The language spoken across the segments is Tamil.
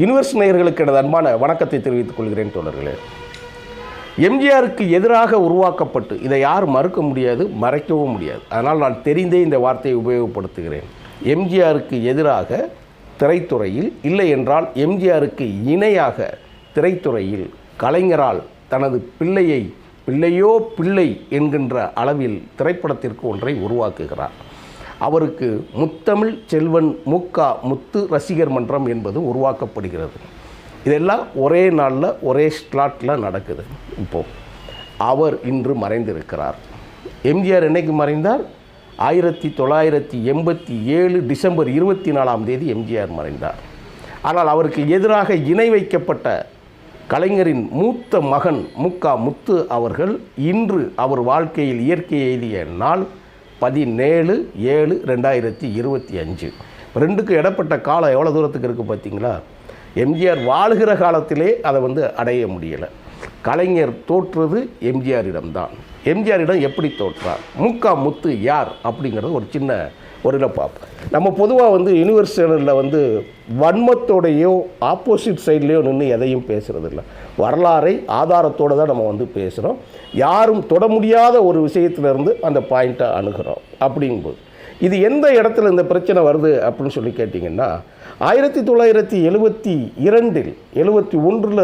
யூனிவர்ஸ் நேயர்களுக்கு எனது அன்பான வணக்கத்தை தெரிவித்துக் கொள்கிறேன் தோழர்களே. எம்ஜிஆருக்கு எதிராக உருவாக்கப்பட்டு இதை யார் மறுக்க முடியாது மறைக்கவும் முடியாது. அதனால் நான் தெரிந்தே இந்த வார்த்தையை உபயோகப்படுத்துகிறேன். எம்ஜிஆருக்கு எதிராக திரைத்துறையில் இல்லை என்றால் எம்ஜிஆருக்கு இணையாக திரைத்துறையில் கலைஞரால் தனது பிள்ளையை பிள்ளையோ பிள்ளை என்கின்ற அளவில் திரைப்படத்திற்கு ஒன்றை உருவாக்குகிறார். அவருக்கு முத்தமிழ் செல்வன் முக்கா முத்து ரசிகர் மன்றம் என்பது உருவாக்கப்படுகிறது. இதெல்லாம் ஒரே நாளில் ஒரே ஸ்லாட்டில் நடக்குது. இப்போது அவர் இன்று மறைந்திருக்கிறார். எம்ஜிஆர் என்னைக்கு மறைந்தார்? ஆயிரத்தி தொள்ளாயிரத்தி எண்பத்தி ஏழு டிசம்பர் இருபத்தி நாலாம் தேதி எம்ஜிஆர் மறைந்தார். ஆனால் அவருக்கு எதிராக இணை வைக்கப்பட்ட கலைஞரின் மூத்த மகன் முக்கா முத்து அவர்கள் இன்று அவர் வாழ்க்கையில் இயற்கை எழுதிய நாள் பதினேழு ஏழு ரெண்டாயிரத்தி இருபத்தி அஞ்சு. ரெண்டுக்கு இடப்பட்ட காலம் எவ்வளோ தூரத்துக்கு இருக்குது பார்த்தீங்களா எம்ஜிஆர் வாழுகிற காலத்திலே அதை வந்து அடைய முடியலை. கலைஞர் தோற்றுறது எம்ஜிஆரிடம்தான். எம்ஜிஆரிடம் எப்படி தோற்றார்? முக்கா முத்து யார்? அப்படிங்கிறது ஒரு சின்ன ஒரு இதை பார்ப்போம் நம்ம பொதுவாக வந்து யூனிவர்ஸ் சேனலில் வந்து வன்மத்தோடையோ ஆப்போசிட் சைட்லேயோ நின்று எதையும் பேசுகிறதில்ல வரலாறை ஆதாரத்தோடு தான் நம்ம வந்து பேசுகிறோம் யாரும் தொட முடியாத ஒரு விஷயத்திலேருந்து அந்த பாயிண்ட்டை அணுகிறோம் அப்படிங்கும்போது. இது எந்த இடத்துல இந்த பிரச்சனை வருது அப்படின்னு சொல்லி கேட்டிங்கன்னா ஆயிரத்தி தொள்ளாயிரத்தி எழுபத்தி இரண்டில் எழுபத்தி ஒன்றில்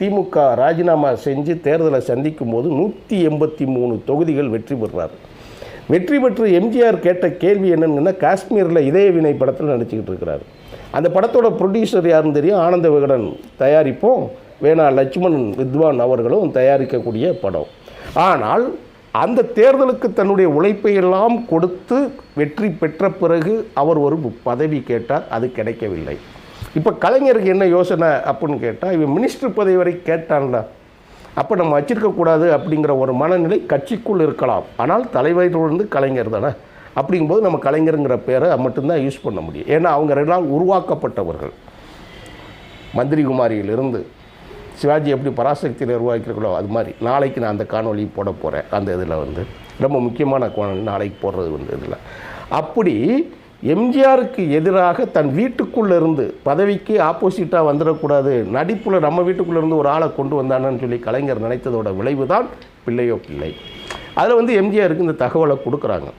திமுக ராஜினாமா செஞ்சு தேர்தலை சந்திக்கும் போது நூற்றி எண்பத்தி மூணு தொகுதிகள் வெற்றி பெறுறார். வெற்றி பெற்று எம்ஜிஆர் கேட்ட கேள்வி என்னங்கன்னா காஷ்மீரில் இதய வினை படத்தில் நடிச்சுக்கிட்டு இருக்கிறார். அந்த படத்தோட ப்ரொடியூசர் யாருன்னு தெரியும்? ஆனந்த விகடன் தயாரிப்போம். வேணா லட்சுமணன் வித்வான் அவர்களும் தயாரிக்கக்கூடிய படம். ஆனால் அந்த தேர்தலுக்கு தன்னுடைய உழைப்பை எல்லாம் கொடுத்து வெற்றி பெற்ற பிறகு அவர் ஒரு பதவி கேட்டார் அது கிடைக்கவில்லை. இப்போ கலைஞருக்கு என்ன யோசனை அப்படின்னு கேட்டால் இவன் மினிஸ்டர் பதவி வரை கேட்டான்ல அப்போ நம்ம வச்சிருக்கக்கூடாது அப்படிங்கிற ஒரு மனநிலை கட்சிக்குள் இருக்கலாம். ஆனால் தலைவரிலிருந்து கலைஞர் தானே? அப்படிங்கும்போது நம்ம கலைஞருங்கிற பேரை மட்டும்தான் யூஸ் பண்ண முடியும். ஏன்னா அவங்க ரெண்டாம் உருவாக்கப்பட்டவர்கள். மந்திரி குமாரியிலிருந்து சிவாஜி எப்படி பராசக்தியில் உருவாக்கியிருக்கோ அது மாதிரி. நாளைக்கு நான் அந்த காணொலி போட போகிறேன் அந்த இதில் வந்து ரொம்ப முக்கியமான நாளைக்கு போடுறது வந்து இதில். அப்படி எம்ஜிஆருக்கு எதிராக தன் வீட்டுக்குள்ளே இருந்து பதவிக்கு ஆப்போசிட்டாக வந்துடக்கூடாது நடிப்பில் நம்ம வீட்டுக்குள்ளே இருந்து ஒரு ஆளை கொண்டு வந்தானன்னு சொல்லி கலைஞர் நினைத்ததோட விளைவு தான் பிள்ளையோ பிள்ளை. அதில் வந்து எம்ஜிஆருக்கு இந்த தகவலை கொடுக்குறாங்க.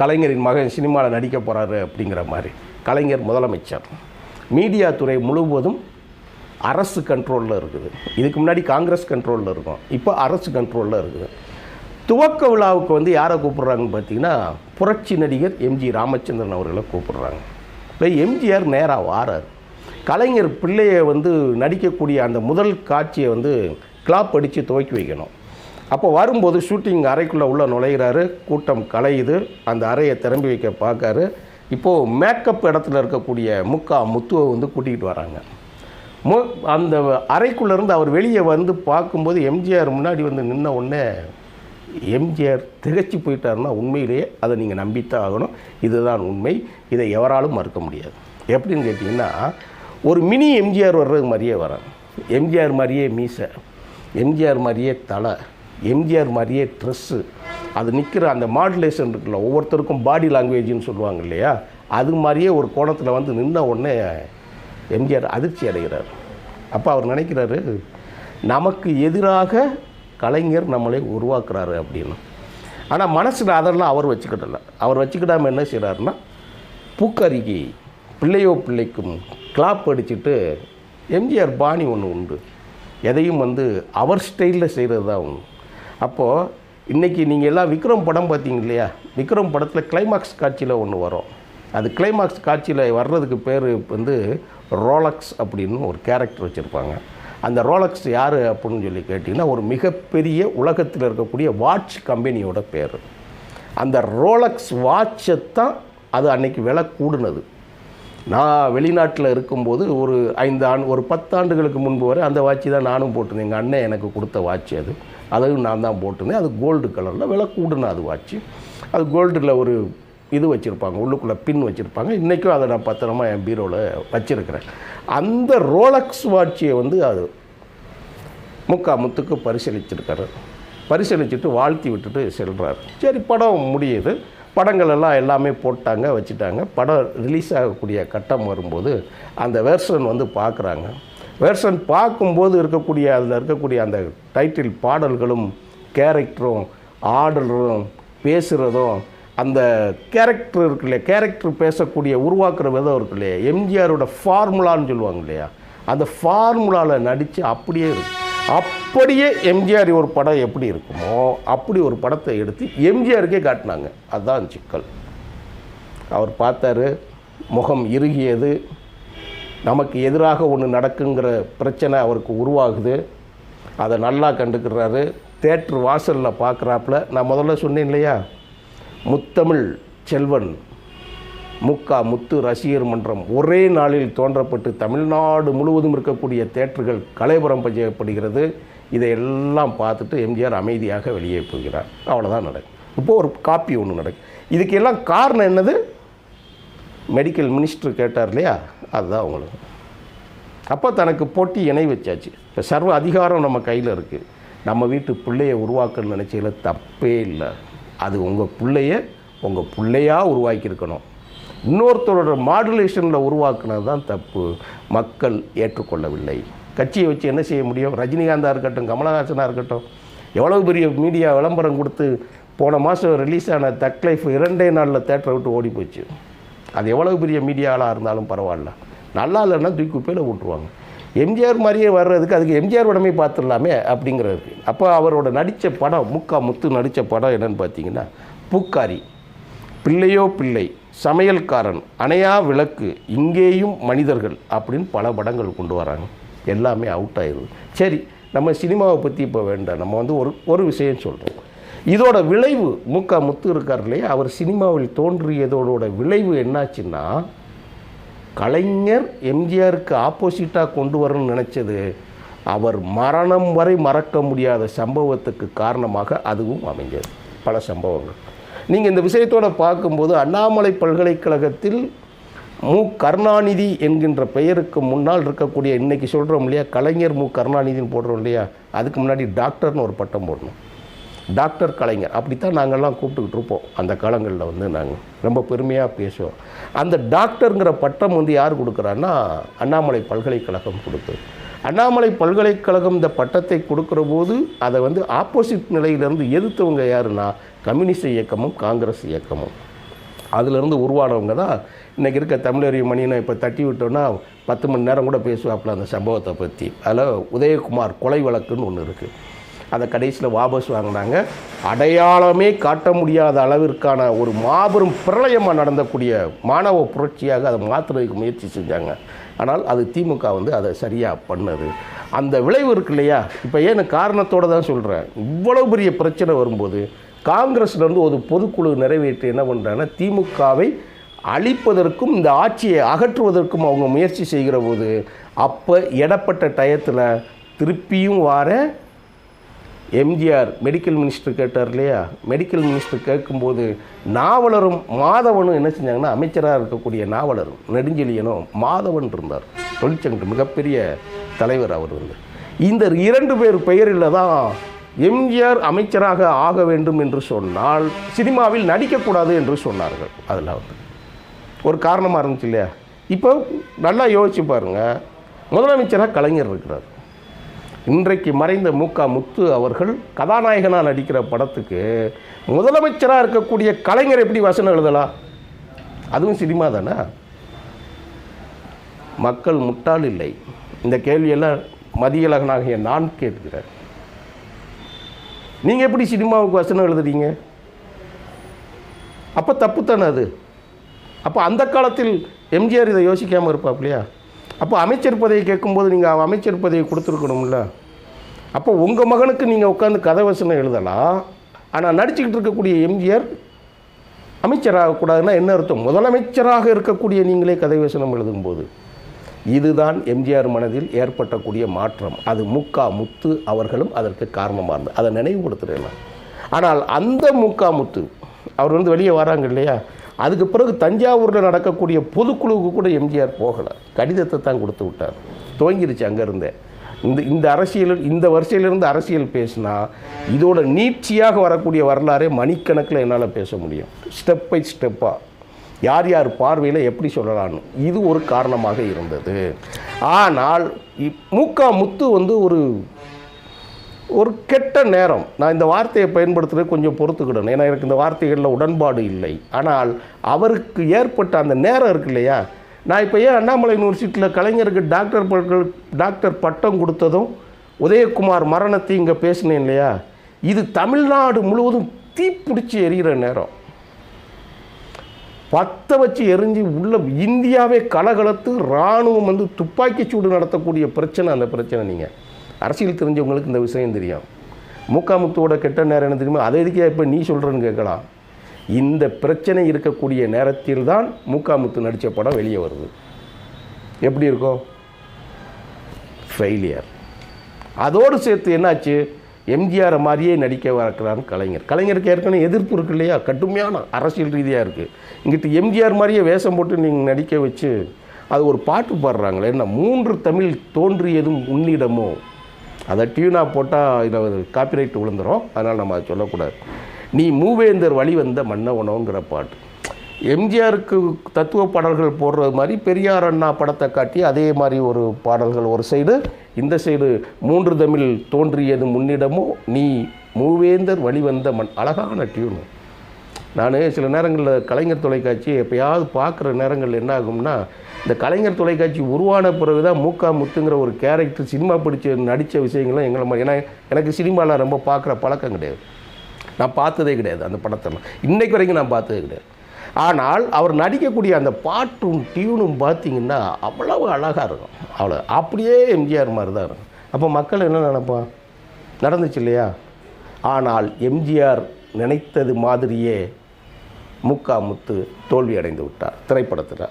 கலைஞரின் மகன் சினிமாவில் நடிக்க போகிறாரு அப்படிங்கிற மாதிரி. கலைஞர் முதலமைச்சர். மீடியா துறை முழுவதும் அரசு கண்ட்ரோலில் இருக்குது. இதுக்கு முன்னாடி காங்கிரஸ் கண்ட்ரோலில் இருக்கும். இப்போ அரசு கண்ட்ரோலில் இருக்குது. துவக்க விழாவுக்கு வந்து யாரை கூப்பிட்றாங்கன்னு பார்த்தீங்கன்னா புரட்சி நடிகர் எம்ஜி ராமச்சந்திரன் அவர்களை கூப்பிட்றாங்க. இப்போ எம்ஜிஆர் நேராக வாரார். கலைஞர் பிள்ளையை வந்து நடிக்கக்கூடிய அந்த முதல் காட்சியை வந்து கிளாப் அடித்து துவக்கி வைக்கணும். அப்போ வரும்போது ஷூட்டிங் அறைக்குள்ளே உள்ளே நுழைகிறாரு கூட்டம் கலையுது. அந்த அறையை திறம்பி வைக்க பார்க்காரு. இப்போது மேக்கப் இடத்துல இருக்கக்கூடிய முக்கா முத்துவை வந்து கூட்டிகிட்டு வராங்க. மு அந்த அறைக்குள்ளேருந்து அவர் வெளியே வந்து பார்க்கும்போது எம்ஜிஆர் முன்னாடி வந்து நின்ன உடனே எம்ஜிஆர் திகச்சு போயிட்டாருன்னா உண்மையிலேயே அதை நீங்கள் நம்பித்தான் ஆகணும். இதுதான் உண்மை. இதை எவராலும் மறுக்க முடியாது. எப்படின்னு கேட்டிங்கன்னா ஒரு மினி எம்ஜிஆர் வர்றது மாதிரியே வரேன் எம்ஜிஆர் மாதிரியே மீசை எம்ஜிஆர் மாதிரியே தலை எம்ஜிஆர் மாதிரியே ட்ரெஸ்ஸு அது நிற்கிற அந்த மாடுலேஷன் இருக்குல்ல ஒவ்வொருத்தருக்கும் பாடி லாங்குவேஜ்னு சொல்லுவாங்க இல்லையா? அது மாதிரியே ஒரு கோணத்தில் வந்து நின்ன உடனே எம்ஜிஆர் அதிர்ச்சி அடைகிறார். அப்போ அவர் நினைக்கிறாரு நமக்கு எதிராக கலைஞர் நம்மளை உருவாக்குறாரு அப்படின்னு. ஆனால் மனசில் அதெல்லாம் அவர் வச்சுக்கிடல அவர் வச்சுக்கிடாமல் என்ன செய்கிறாருன்னா பூக்கருகி பிள்ளையோ பிள்ளைக்கும் கிளாப் அடிச்சுட்டு எம்ஜிஆர் பாணி ஒன்று உண்டு. எதையும் வந்து அவர் ஸ்டைலில் செய்கிறது தான் ஒன்று அப்போது இன்றைக்கி நீங்கள் எல்லாம் விக்ரம் படம் பார்த்தீங்க இல்லையா? விக்ரம் படத்தில் கிளைமாக்ஸ் காட்சியில் ஒன்று வரும். அது கிளைமாக்ஸ் காட்சியில் வர்றதுக்கு பேர் வந்து ரோலக்ஸ் அப்படின்னு ஒரு கேரக்டர் வச்சுருப்பாங்க. அந்த ரோலக்ஸ் யார் அப்படின்னு சொல்லி கேட்டிங்கன்னா ஒரு மிகப்பெரிய உலகத்தில் இருக்கக்கூடிய வாட்ச் கம்பெனியோட பேர். அந்த ரோலக்ஸ் வாட்சை தான் அது அன்னைக்கு விலை கூடுனது. நான் வெளிநாட்டில் இருக்கும்போது ஒரு ஐந்து ஆண்டு ஒரு பத்தாண்டுகளுக்கு முன்பு வரை அந்த வாட்சி தான் நானும் போட்டிருந்தேன். எங்கள் அண்ணன் எனக்கு கொடுத்த வாட்ச் அது. அதையும் நான் தான் போட்டிருந்தேன். அது கோல்டு கலரில் விலை கூடுன அது வாட்சி அது கோல்டில் ஒரு இது வச்சுருப்பாங்க உள்ளுக்குள்ளே பின் வச்சுருப்பாங்க. இன்றைக்கும் அதை நான் பத்திரமா என் பீரோவில் வச்சுருக்கிறேன். அந்த ரோலக்ஸ் வாட்சியை வந்து அது முக்கா முத்துக்கு பரிசீலிச்சிருக்காரு. பரிசீலிச்சுட்டு வாழ்த்தி விட்டுட்டு செல்கிறார் சரி படம் முடியுது. படங்கள் எல்லாம் எல்லாமே போட்டாங்க வச்சுட்டாங்க. படம் ரிலீஸ் ஆகக்கூடிய கட்டம் வரும்போது அந்த வெர்ஷன் வந்து பார்க்குறாங்க. வெர்ஷன் பார்க்கும்போது இருக்கக்கூடிய அதில் இருக்கக்கூடிய அந்த டைட்டில் பாடல்களும் கேரக்டரும் ஆடலும் பேசுகிறதும் அந்த கேரக்டர் இருக்கு இல்லையா? கேரக்டர் பேசக்கூடிய உருவாக்குற விதம் இருக்கு இல்லையா? எம்ஜிஆரோட ஃபார்முலான்னு சொல்லுவாங்க இல்லையா? அந்த ஃபார்முலாவில் நடித்து அப்படியே இருக்கு அப்படியே எம்ஜிஆர் ஒரு படம் எப்படி இருக்குமோ அப்படி ஒரு படத்தை எடுத்து எம்ஜிஆருக்கே காட்டினாங்க. அதுதான் சிக்கல். அவர் பார்த்தாரு முகம் இறுகியது. நமக்கு எதிராக ஒன்று நடக்குங்கிற பிரச்சனை அவருக்கு உருவாகுது. அதை நல்லா கண்டுக்கிறாரு. தேட்ரு வாசலில் பார்க்குறாப்புல நான் முதல்ல சொன்னேன் இல்லையா? முத்தமிழ் செல்வன் முக்கா முத்து ரசிகர் மன்றம் ஒரே நாளில் தோன்றப்பட்டு தமிழ்நாடு முழுவதும் இருக்கக்கூடிய தேட்டர்கள் கலைபுரம் செய்யப்படுகிறது இதையெல்லாம் பார்த்துட்டு எம்ஜிஆர் அமைதியாக வெளியே போகிறார். அவ்வளோதான் நடக்கும் இப்போ ஒரு காப்பி ஒன்று நடக்கும் இதுக்கு எல்லாம் காரணம் என்னது? மெடிக்கல் மினிஸ்டர் கேட்டார் இல்லையா? அதுதான் அவங்களுக்கு அப்போ தனக்கு போட்டி இணை வச்சாச்சு. இப்போ சர்வ அதிகாரம் நம்ம கையில் இருக்குது நம்ம வீட்டு பிள்ளையை உருவாக்கணும்னு நினச்சதில் தப்பே இல்லை. அது உங்கள் பிள்ளைய உங்கள் பிள்ளையாக உருவாக்கியிருக்கணும். இன்னொருத்தரோட மாடுலேஷனில் உருவாக்குனது தான் தப்பு. மக்கள் ஏற்றுக்கொள்ளவில்லை. கட்சியை வச்சு என்ன செய்ய முடியும்? ரஜினிகாந்தாக இருக்கட்டும் கமலஹாசனாக இருக்கட்டும். எவ்வளோ பெரிய மீடியா விளம்பரம் கொடுத்து போன மாதம் ரிலீஸ் ஆன தக் லைஃப் இரண்டே நாளில் தேட்டரை விட்டு ஓடி போச்சு அது எவ்வளோ பெரிய மீடியாவாக இருந்தாலும் பரவாயில்ல. நல்லா இல்லைன்னா தூக்கி குப்பையில் விட்ருவாங்க எம்ஜிஆர் மாதிரியே வர்றதுக்கு அதுக்கு எம்ஜிஆர் உடனே பார்த்துடலாமே அப்படிங்கிறதுக்கு. அப்போ அவரோட நடித்த படம் முக்கா முத்து நடித்த படம் என்னென்னு பார்த்தீங்கன்னா பூக்காரி. பிள்ளையோ பிள்ளை சமையல்காரன் அணையா விளக்கு இங்கேயும் மனிதர்கள் அப்படின்னு பல படங்கள் கொண்டு வராங்க. எல்லாமே அவுட் ஆயிடுது. சரி நம்ம சினிமாவை பற்றி இப்போ வேண்டாம். நம்ம வந்து ஒரு ஒரு விஷயம் சொல்கிறோம் இதோட விளைவு முக்கா முத்து இருக்கார் இல்லையா? அவர் சினிமாவில் தோன்றியதோட விளைவு என்னாச்சுன்னா கலைஞர் எம்ஜிஆருக்கு ஆப்போசிட்டாக கொண்டு வரணும்னு நினச்சது அவர் மரணம் வரை மறக்க முடியாத சம்பவத்துக்கு காரணமாக அதுவும் அமைஞ்சது. பல சம்பவங்கள். நீங்கள் இந்த விஷயத்தோட பார்க்கும்போது அண்ணாமலை பல்கலைக்கழகத்தில் மு. கருணாநிதி என்கின்ற பெயருக்கு முன்னால் இருக்கக்கூடிய இன்னைக்கு சொல்கிறோம் இல்லையா கலைஞர் மு. கருணாநிதின்னு போடுறோம் இல்லையா அதுக்கு முன்னாடி டாக்டர்னு ஒரு பட்டம் போடணும். டாக்டர் கலைஞர். அப்படித்தான் நாங்கள்லாம் கூப்பிட்டுக்கிட்டு இருப்போம். அந்த காலங்களில் வந்து நாங்கள் ரொம்ப பெருமையாக பேசுவோம். அந்த டாக்டருங்கிற பட்டம் வந்து யார் கொடுக்குறான்னா அண்ணாமலை பல்கலைக்கழகம் கொடுத்து அண்ணாமலை பல்கலைக்கழகம் இந்த பட்டத்தை கொடுக்குற போது அதை வந்து ஆப்போசிட் நிலையிலேருந்து எதிர்த்தவங்க யாருன்னா கம்யூனிஸ்ட் இயக்கமும் காங்கிரஸ் இயக்கமும். அதிலிருந்து உருவானவங்க தான் இன்றைக்கி இருக்க தமிழறிவு மணியனை இப்போ தட்டி விட்டோன்னா பத்து மணி நேரம் கூட பேசுவாப்புல அந்த சம்பவத்தை பற்றி அதில் உதயகுமார் கொலை வழக்குன்னு ஒன்று இருக்குது அதை கடைசியில் வாபஸ் வாங்கினாங்க. அடையாளமே காட்ட முடியாத அளவிற்கான ஒரு மாபெரும் பிரளயமாக நடந்தக்கூடிய மாணவ புரட்சியாக அதை மாற்றுறதுக்கு முயற்சி செஞ்சாங்க. ஆனால் அது திமுக வந்து அதை சரியாக பண்ணது. அந்த விளைவு இருக்கு இல்லையா? இப்போ ஏன்னு காரணத்தோடு தான் சொல்கிறேன் இவ்வளோ பெரிய பிரச்சனை வரும்போது காங்கிரஸ்லேருந்து ஒரு பொதுக்குழு நிறைவேற்றி என்ன பண்ணுறாங்கன்னா திமுகவை அழிப்பதற்கும் இந்த ஆட்சியை அகற்றுவதற்கும் அவங்க முயற்சி செய்கிற போது அப்போ இடப்பட்ட டயத்தில் திருப்பியும் வார எம்ஜிஆர் மெடிக்கல் மினிஸ்டர் கேட்டார் இல்லையா? மெடிக்கல் மினிஸ்டர் கேட்கும்போது நாவலரும் மாதவனும் என்ன செஞ்சாங்கன்னா அமைச்சராக இருக்கக்கூடிய நாவலரும் நெடுஞ்செழியனும் மாதவன் இருந்தார். தொழிற்சங்க மிகப்பெரிய தலைவர் அவர் வந்து. இந்த இரண்டு பேர் பெயரில் தான் எம்ஜிஆர் அமைச்சராக ஆக வேண்டும் என்று சொன்னால் சினிமாவில் நடிக்கக்கூடாது என்று சொன்னார்கள். அதில் வந்து. ஒரு காரணமாக இருந்துச்சு இல்லையா? இப்போ நல்லா யோசிச்சு பாருங்கள் முதலமைச்சராக கலைஞர் இருக்கிறார். இன்றைக்கு மறைந்த மூக்கா முத்து அவர்கள் கதாநாயகனாக நடிக்கிற படத்துக்கு முதலமைச்சராக இருக்கக்கூடிய கலைஞர் எப்படி வசனம் எழுதலாம்? அதுவும் சினிமா தானே? மக்கள் முட்டாள் இல்லை. இந்த கேள்வியெல்லாம் மதியழகனாகிய நான் கேட்கிறேன் நீங்கள் எப்படி சினிமாவுக்கு வசனம் எழுதுறீங்க? அப்போ தப்பு தானே அது? அப்போ அந்த காலத்தில் எம்ஜிஆர் இதை யோசிக்காமல் இருப்பாப்லையா? அப்போ அமைச்சர் பதவி கேட்கும்போது நீங்கள் அமைச்சர் பதவி கொடுத்துருக்கணும்ல. அப்போ உங்கள் மகனுக்கு நீங்கள் உட்காந்து கதை வசனம் எழுதலாம் ஆனால் நடிச்சுக்கிட்டு இருக்கக்கூடிய எம்ஜிஆர் அமைச்சராகக்கூடாதுன்னா என்ன அர்த்தம்? முதலமைச்சராக இருக்கக்கூடிய நீங்களே கதை வசனம் எழுதும்போது. இதுதான் எம்ஜிஆர் மனதில் ஏற்பட்டக்கூடிய மாற்றம். அது முக்கா முத்து அவர்களும் அதற்கு காரணமாக இருந்தது அதை நினைவுபடுத்துகிறேன் ஆனால் அந்த முக்கா முத்து அவர் வந்து வெளியே வராங்க இல்லையா? அதுக்கு பிறகு தஞ்சாவூரில் நடக்கக்கூடிய பொதுக்குழுவுக்கு கூட எம்ஜிஆர் போகலை. கடிதத்தை தான் கொடுத்து விட்டார். துவங்கிருச்சு அங்கேருந்தே. இந்த இந்த அரசியல் இந்த வரிசையிலிருந்து அரசியல் பேசினா இதோட நீட்சியாக வரக்கூடிய வரலாறே மணிக்கணக்கில் என்னால் பேச முடியும். ஸ்டெப் பை ஸ்டெப்பாக யார் யார் பார்வையில் எப்படி சொல்லலாம்னு. இது ஒரு காரணமாக இருந்தது. ஆனால் இப்- மூக்கா முத்து வந்து ஒரு ஒரு கெட்ட நேரம். நான் இந்த வார்த்தையை பயன்படுத்துகிறது கொஞ்சம் பொறுத்துக்கிடணும். ஏன்னா எனக்கு இந்த வார்த்தைகளில் உடன்பாடு இல்லை. ஆனால் அவருக்கு ஏற்பட்ட அந்த நேரம் இருக்கு இல்லையா? நான் இப்போ ஏன் அண்ணாமலை யூனிவர்சிட்டியில் கலைஞருக்கு டாக்டர் பட்கள் டாக்டர் பட்டம் கொடுத்ததும் உதயகுமார் மரணத்தை இங்கே பேசினேன் இல்லையா? இது தமிழ்நாடு முழுவதும் தீப்பிடிச்சு எரிகிற நேரம். பற்ற வச்சு எரிஞ்சு உள்ள இந்தியாவே கலகலத்து இராணுவம் வந்து துப்பாக்கி சூடு நடத்தக்கூடிய பிரச்சனை அந்த பிரச்சனை நீங்கள் அரசியல் தெரிஞ்சவங்களுக்கு இந்த விஷயம் தெரியும். மூக்காமுத்துவோட கெட்ட நேரம் என்ன தெரியுமா? அதை எதுக்கே இப்போ நீ சொல்கிறேன்னு கேட்கலாம். இந்த பிரச்சனை இருக்கக்கூடிய நேரத்தில் தான் மூக்காமுத்து நடித்த படம் வெளியே வருது. எப்படி இருக்கும்? ஃபெயிலியர் அதோடு சேர்த்து என்னாச்சு? எம்ஜிஆர் மாதிரியே நடிக்க வரக்கிறான்னு கலைஞர். கலைஞருக்கு ஏற்கனவே எதிர்ப்பு இருக்கு இல்லையா? கடுமையான அரசியல் ரீதியாக இருக்குது இங்கிட்டு எம்ஜிஆர் மாதிரியே வேஷம் போட்டு நீங்கள் நடிக்க வச்சு அது ஒரு பாட்டு பாடுறாங்களே என்ன மூன்று தமிழ் தோன்றியதும் உன்னிடமோ? அதை டியூனாக போட்டால் இதில் காப்பிரைட் விழுந்துரும். அதனால் நம்ம அதை சொல்லக்கூடாது. நீ மூவேந்தர் வழி வந்த மன்னவனோங்கிற பாட்டு. எம்ஜிஆருக்கு தத்துவ பாடல்கள் போடுறது மாதிரி பெரியார் அண்ணா படத்தை காட்டி அதே மாதிரி ஒரு பாடல்கள் ஒரு சைடு இந்த சைடு மூன்று தமிழ் தோன்றியது முன்னிடமோ நீ மூவேந்தர் வழிவந்த மண் அழகான டியூனு நான் சில நேரங்களில் கலைஞர் தொலைக்காட்சி எப்பயாவது பார்க்குற நேரங்கள் என்ன ஆகும்னா இந்த கலைஞர் தொலைக்காட்சி உருவான பிறகு தான் மூக்கா முத்துங்கிற ஒரு கேரக்டர் சினிமா பிடிச்ச நடித்த விஷயங்கள்லாம் எங்களை மாதிரி ஏன்னா எனக்கு சினிமாவில் ரொம்ப பார்க்குற பழக்கம் கிடையாது. நான் பார்த்ததே கிடையாது அந்த படத்தெல்லாம். இன்றைக்கு வரைக்கும் நான் பார்த்ததே கிடையாது. ஆனால் அவர் நடிக்கக்கூடிய அந்த பாட்டும் டியூனும் பார்த்தீங்கன்னா அவ்வளவு அழகாக இருக்கும். அவ்வளோ அப்படியே எம்ஜிஆர் மாதிரி தான் இருக்கும். அப்போ மக்கள் என்ன நினைப்பான் நடந்துச்சு இல்லையா? ஆனால் எம்ஜிஆர் நினைத்தது மாதிரியே முக்கா முத்து தோல்வி அடைந்து விட்டார். திரைப்படத்தில்.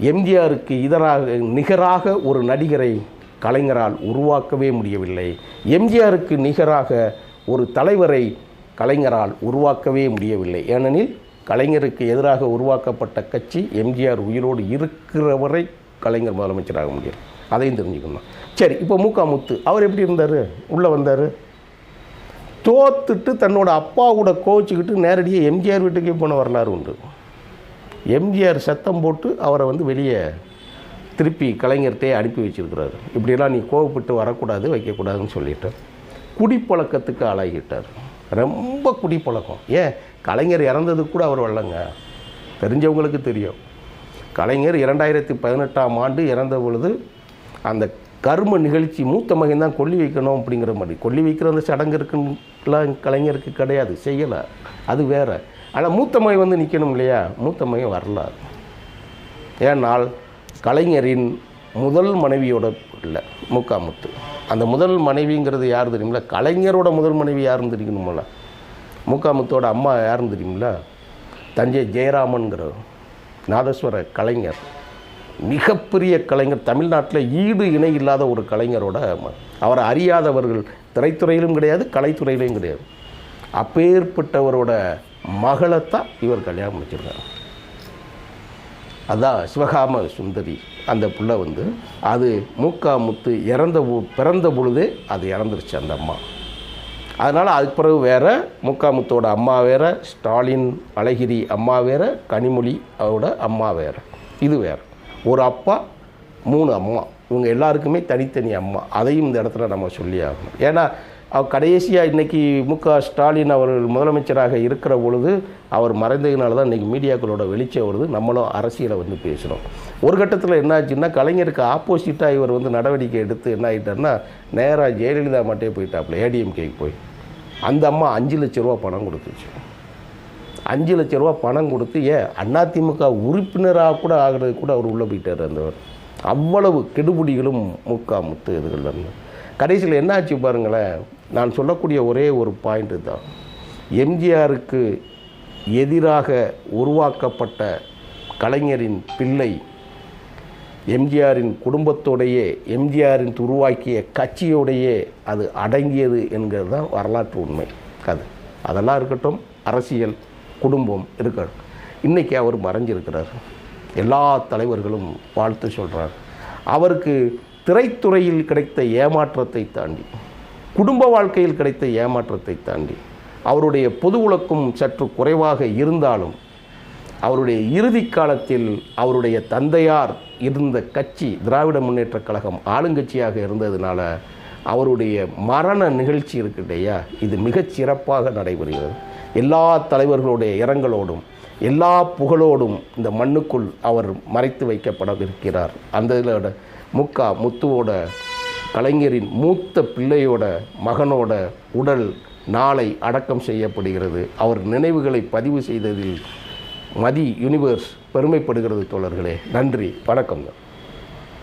எம்ஜிஆருக்கு இதராக நிகராக ஒரு நடிகரை கலைஞரால் உருவாக்கவே முடியவில்லை. எம்ஜிஆருக்கு நிகராக ஒரு தலைவரை கலைஞரால் உருவாக்கவே முடியவில்லை. ஏனெனில் கலைஞருக்கு எதிராக உருவாக்கப்பட்ட கட்சி எம்ஜிஆர் உயிரோடு இருக்கிறவரை கலைஞர் முதலமைச்சராக முடியும். அதையும் தெரிஞ்சுக்கணும். சரி இப்போ மூக்கா முத்து அவர் எப்படி இருந்தார்? உள்ளே வந்தார்? தோத்துட்டு தன்னோட அப்பா கூட கோச்சிக்கிட்டு நேரடியாக எம்ஜிஆர் வீட்டுக்கே போன வரலாறு உண்டு. எம்ஜிஆர் சத்தம் போட்டு அவரை வந்து வெளியே திருப்பி கலைஞர்கிட்டே அனுப்பி வச்சிருக்கிறாரு. இப்படிலாம் நீ கோவப்பட்டு வரக்கூடாது வைக்கக்கூடாதுன்னு சொல்லிட்டு குடிப்பழக்கத்துக்கு ஆளாகிட்டார். ரொம்ப குடிப்பழக்கம். ஏன்? கலைஞர் இறந்தது கூட அவர் வரலங்க. தெரிஞ்சவங்களுக்கு தெரியும். கலைஞர் இரண்டாயிரத்தி பதினெட்டாம் ஆண்டு இறந்த பொழுது அந்த கர்ம நிகழ்ச்சி மூத்த மகன் தான் கொல்லி வைக்கணும் அப்படிங்கிற மாதிரி. கொல்லி வைக்கிற அந்த சடங்கு இருக்குலாம் கலைஞருக்கு கிடையாது செய்யலை. அது வேற. ஆனால் மூத்த மகன் வந்து நிற்கணும் இல்லையா? மூத்த மகன் வரல ஏனால் கலைஞரின் முதல் மனைவியோட இல்லை முக்காமுத்து. அந்த முதல் மனைவிங்கிறது யார் தெரியுமில்ல? கலைஞரோட முதல் மனைவி யாருன்னு தெரியணுமில்ல முக்காமுத்தோட அம்மா யாருன்னு தெரியுமில்ல? தஞ்சை ஜெயராமன்கிற நாதஸ்வர கலைஞர். மிகப்பெரிய கலைஞர் தமிழ்நாட்டில் ஈடு இணை இல்லாத ஒரு கலைஞரோட அவரை அறியாதவர்கள் திரைத்துறையிலும் கிடையாது கலைத்துறையிலும் கிடையாது. அப்பேற்பட்டவரோட மகளைத்தான் இவர் கல்யாணம் முடிச்சிருக்காரு. அதான் சிவகாம சுந்தரி அந்த பிள்ளை வந்து அது மூக்கா முத்து இறந்த பிறந்த பொழுதே அது இறந்துருச்சு அந்த அம்மா. அதனால் அதுக்கு பிறகு வேறு முக்காமுத்தோட அம்மா வேறு ஸ்டாலின் அழகிரி அம்மா வேறு கனிமொழி அவரோட அம்மா வேற. இது வேற. ஒரு அப்பா மூணு அம்மா. இவங்க எல்லாருக்குமே தனித்தனி அம்மா. அதையும் இந்த இடத்துல நம்ம சொல்லி ஆகணும் ஏன்னா அவர் கடைசியாக இன்றைக்கி மு க ஸ்டாலின் அவர்கள் முதலமைச்சராக இருக்கிற பொழுது அவர் மறைந்ததுனால தான் இன்றைக்கி மீடியாக்களோட வெளிச்சம் வருது. நம்மளும் அரசியலை வந்து பேசுகிறோம் ஒரு கட்டத்தில் என்னாச்சுன்னா கலைஞருக்கு ஆப்போசிட்டாக இவர் வந்து நடவடிக்கை எடுத்து என்ன ஆகிட்டார்னா நேராக ஜெயலலிதா மட்டும் போயிட்டாப்புல ஏடிஎம்கேக்கு போய். அந்த அம்மா அஞ்சு லட்ச ரூபா பணம் கொடுத்துச்சு. அஞ்சு லட்ச ரூபா பணம் கொடுத்து ஏன் அதிமுக உறுப்பினராக கூட ஆகிறது கூட அவர் உள்ளே போயிட்டார் அந்த அவ்வளவு கெடுபிடிகளும் முக்கா முத்து இதுகள் இருந்து கடைசியில் என்னாச்சு பாருங்களேன் நான் சொல்லக்கூடிய ஒரே ஒரு பாயிண்ட்டு தான் எம்ஜிஆருக்கு எதிராக உருவாக்கப்பட்ட கலைஞரின் பிள்ளை எம்ஜிஆரின் குடும்பத்தோடையே எம்ஜிஆரின் உருவாக்கிய கட்சியோடையே அது அடங்கியது என்கிறது தான் வரலாற்று உண்மை. அது. அதெல்லாம் இருக்கட்டும் அரசியல் குடும்பம் இருக்கார் இன்றைக்கி அவர் மறைஞ்சிருக்கிறார். எல்லா தலைவர்களும் வாழ்த்து சொல்கிறார் அவருக்கு திரைத்துறையில் கிடைத்த ஏமாற்றத்தை தாண்டி குடும்ப வாழ்க்கையில் கிடைத்த ஏமாற்றத்தை தாண்டி அவருடைய பொது உலக்கும் சற்று குறைவாக இருந்தாலும் அவருடைய இறுதி காலத்தில் அவருடைய தந்தையார் இருந்த கட்சி திராவிட முன்னேற்றக் கழகம் ஆளுங்கட்சியாக இருந்ததுனால அவருடைய மரண நிகழ்ச்சி இருக்கு இல்லையா? இது மிகச் சிறப்பாக நடைபெறுகிறது. எல்லா தலைவர்களுடைய இரங்கலோடும் எல்லா புகழோடும் இந்த மண்ணுக்குள் அவர் மறைத்து வைக்கப்படவிருக்கிறார். அந்த இதில் முக்கா முத்துவோட கலைஞரின் மூத்த பிள்ளையோட மகனோட உடல் நாளை அடக்கம் செய்யப்படுகிறது. அவர் நினைவுகளை பதிவு செய்ததில் மதி யூனிவர்ஸ் பெருமைப்படுகிறது தோழர்களே. நன்றி வணக்கம்